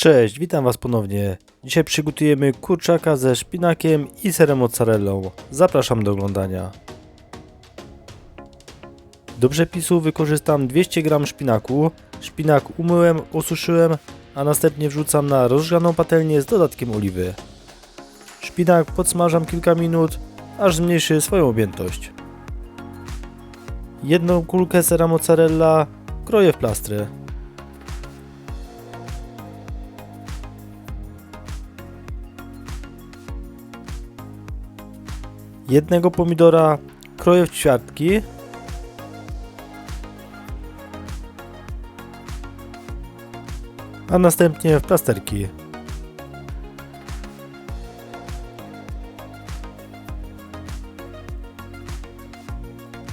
Cześć, witam Was ponownie. Dzisiaj przygotujemy kurczaka ze szpinakiem i serem mozzarellą. Zapraszam do oglądania. Do przepisu wykorzystam 200 g szpinaku. Szpinak umyłem, osuszyłem, a następnie wrzucam na rozgrzaną patelnię z dodatkiem oliwy. Szpinak podsmażam kilka minut, aż zmniejszy swoją objętość. Jedną kulkę sera mozzarella kroję w plastry. Jednego pomidora kroję w ćwiartki. A następnie w plasterki.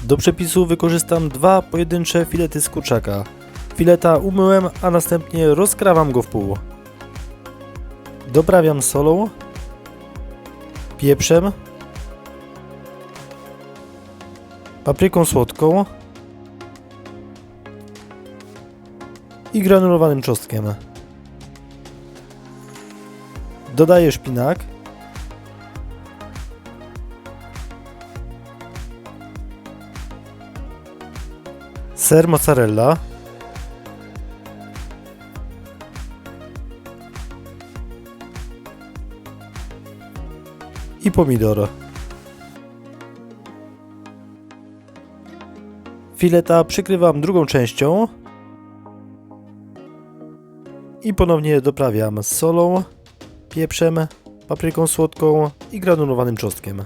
Do przepisu wykorzystam dwa pojedyncze filety z kurczaka. Fileta umyłem, a następnie rozkrawam go w pół. Doprawiam solą, pieprzem, papryką słodką i granulowanym czosnkiem. Dodaję szpinak. Ser mozzarella. I pomidor. Fileta przykrywam drugą częścią i ponownie doprawiam z solą, pieprzem, papryką słodką i granulowanym czosnkiem.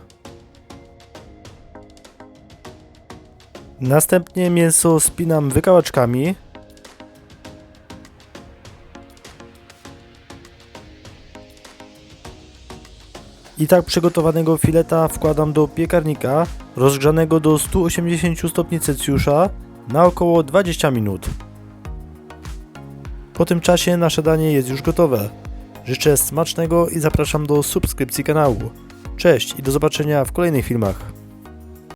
Następnie mięso spinam wykałaczkami. I tak przygotowanego fileta wkładam do piekarnika rozgrzanego do 180 stopni Celsjusza na około 20 minut. Po tym czasie nasze danie jest już gotowe. Życzę smacznego i zapraszam do subskrypcji kanału. Cześć i do zobaczenia w kolejnych filmach.